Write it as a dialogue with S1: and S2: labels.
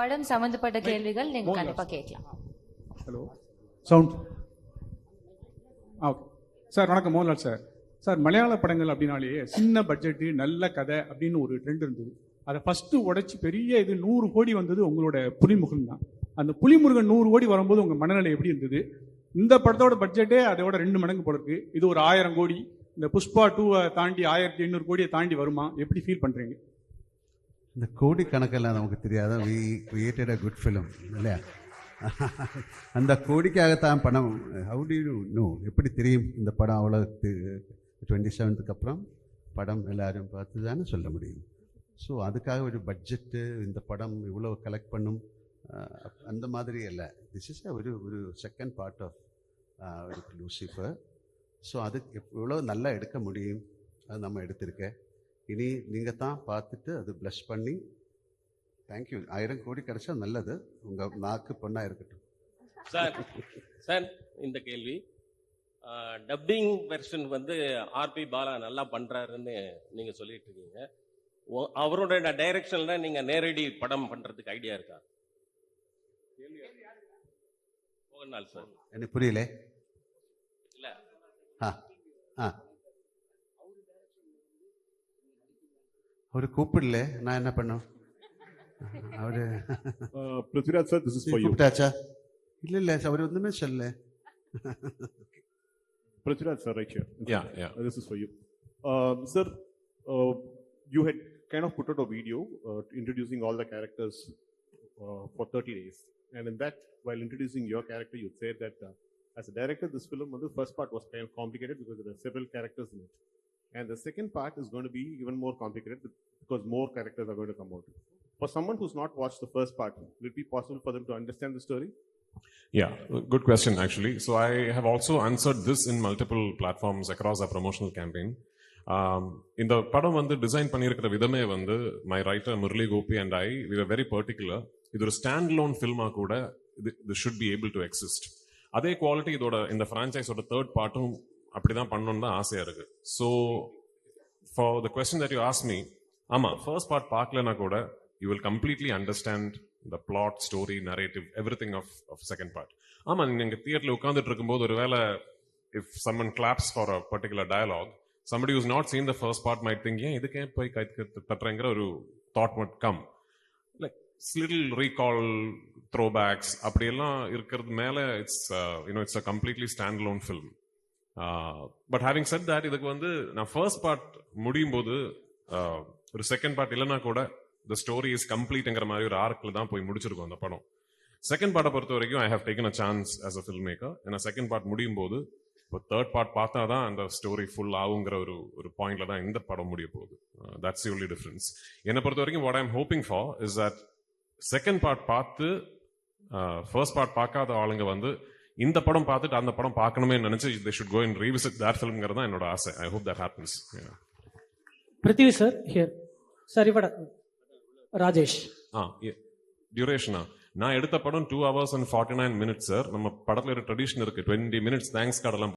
S1: படம் சம்பந்தப்பட்ட கேள்விகள் நீங்க கண்டிப்பா கேட்கலாம்.
S2: ஹலோ சவுண்ட் ஓகே சார் வணக்கம். மோகன்லால் சார் சார் மலையாள படங்கள் அப்படின்னாலே சின்ன பட்ஜெட்டு நல்ல கதை அப்படின்னு ஒரு ட்ரெண்ட் இருந்தது. அதை ஃபஸ்ட்டு உடைச்சி பெரிய இது நூறு கோடி வந்தது உங்களோட புலிமுருகன் தான். அந்த புலிமுருகன் நூறு கோடி வரும்போது உங்கள் மனநிலை எப்படி இருந்தது? இந்த படத்தோட பட்ஜெட்டே அதோட ரெண்டு மடங்கு போல இருக்கு. இது ஒரு ஆயிரம் கோடி. இந்த புஷ்பா டூவை தாண்டி ஆயிரத்தி எண்ணூறு கோடியை தாண்டி வருமா? எப்படி ஃபீல் பண்ணுறீங்க
S3: இந்த கோடி கணக்கெல்லாம் நமக்கு தெரியாத? We created a good film இல்லையா? அந்த கோடிக்காகத்தான் படம் ஹவு டு யூ நோ எப்படி தெரியும் இந்த படம் அவ்வளோ டுவெண்ட்டி செவன்த்துக்கு அப்புறம்? படம் எல்லாரும் பார்த்து தானே சொல்ல முடியும். ஸோ அதுக்காக ஒரு பட்ஜெட்டு இந்த படம் இவ்வளோ கலெக்ட் பண்ணும் அந்த மாதிரி அல்ல. திஸ் இஸ் ஒரு ஒரு செகண்ட் பார்ட் ஆஃப் ஒரு லூசிஃபர் ஸோ அது எவ்வளோ நல்லா எடுக்க முடியும்? அது நம்ம எடுத்திருக்கேன் இனி நீங்கள் தான் பார்த்துட்டு அது ப்ளஷ் பண்ணி தேங்க்யூ ஆயிரம் கோடி கிடைச்சா நல்லது. உங்கள் நாக்கு பொண்ணாக இருக்கட்டும்.
S4: சார் சார் இந்த கேள்வி. டப்பிங் வெர்ஷன் வந்து ஆர்பி பாலா நல்லா பண்றாருன்னு நீங்க சொல்லிட்டு இருக்கீங்க. அவரோட டைரக்ஷன்ல நீங்க நேரடி படம் பண்றதுக்கு ஐடியா இருக்கா? சார்.
S3: எனக்கு புரியல.
S4: இல்ல.
S3: ஆ ஆ. அவர் கூப்பிடல நான் என்ன பண்ணும் அவரு
S5: Uh, Prithviraj sir, this is for you.
S3: கூப்பிட்டாச்சா இல்லை இல்லை அவர் ஒன்றுமே சொல்லல
S5: Prithviraj sir, right here.
S6: Yeah, yeah.
S5: Uh, This is for you. Um, Sir, uh, you had kind of put out a video uh, introducing all the characters uh, for 30 days. And in that, while introducing your character, you said that uh, as a director, this film, well, the first part was kind of complicated because there are several characters in it. And the second part is going to be even more complicated because more characters are going to come out. For someone who's not watched the first part, will it be possible for them to understand the story?
S6: Yeah, good question actually. So I have also answered this in multiple platforms across our promotional campaign. Um, இந்த படம் வந்து design பண்ணியிருக்கிற விதமே வந்து my writer Murali Gopi and I we are very particular இது ஒரு stand loan ஃபில்மா கூட இது இது should be able to exist அதே குவாலிட்டி இதோட இந்த ஃப்ரான்ச்சைஸோட தேர்ட் பார்ட்டும் அப்படிதான் பண்ணணும்னு தான் ஆசையா இருக்கு. So for the question that you ask me ஆமா ஃபர்ஸ்ட் பார்ட் பார்க்கலனா கூட you will completely understand the plot story narrative everything of of second part ஆமா நீங்க தியேட்டர்ல உட்காந்துட்டு இருக்கும்போது ஒருவேளை if someone claps for a particular dialogue somebody who's not seen the first part might think ஏன் இதுக்கே போய் கை தட்டுறேங்கிற ஒரு thought must come like little recall throwbacks அப்படியெல்லாம் இருக்கிறது மேல it's you know it's a completely standalone film but having said that இதுக்கு வந்து நான் ஃபர்ஸ்ட் பார்ட் முடியும் போது ஒரு செகண்ட் பார்ட் இல்லைன்னா கூட த ஸ்டோரி இஸ் கம்ப்ளீட்ங்கிற மாதிரி ஒரு ஆர்க்கில் தான் போய் முடிச்சிருக்கோம் அந்த படம். செகண்ட் பார்ட்டை பொறுத்த வரைக்கும் I have taken a chance as a filmmaker ஏன்னா செகண்ட் பார்ட் முடியும் போது இப்போ தேர்ட் பார்ட் பார்த்தா தான் அந்த ஸ்டோரி ஃபுல் ஆகுங்கிற ஒரு ஒரு பாயிண்ட்ல தான் இந்த படம் முடிய போகுது. தட்ஸ் ஒன்லி டிஃபரன்ஸ் என்னை பொறுத்த வரைக்கும் what I'm hoping for is that second part பார்த்து ஃபர்ஸ்ட் பார்ட் பார்க்காத ஆளுங்க வந்து இந்த படம் பார்த்துட்டு அந்த படம் பார்க்கணுமே நினைச்சு they should go in revisit that ஃபிலிம்ங்கிறது தான் என்னோட ஆசை I hope that happens
S7: Prithvi sir, here. Sir, Ivada. Rajesh.
S6: ஆ டியூரேஷனா நான் எடுத்த படம் two hours and forty nine minutes sir நம்ம படத்துல ஒரு ட்ரெடிஷன் இருக்கு டுவெண்ட்டி மினிட்ஸ் தேங்க்ஸ் கார்டெல்லாம்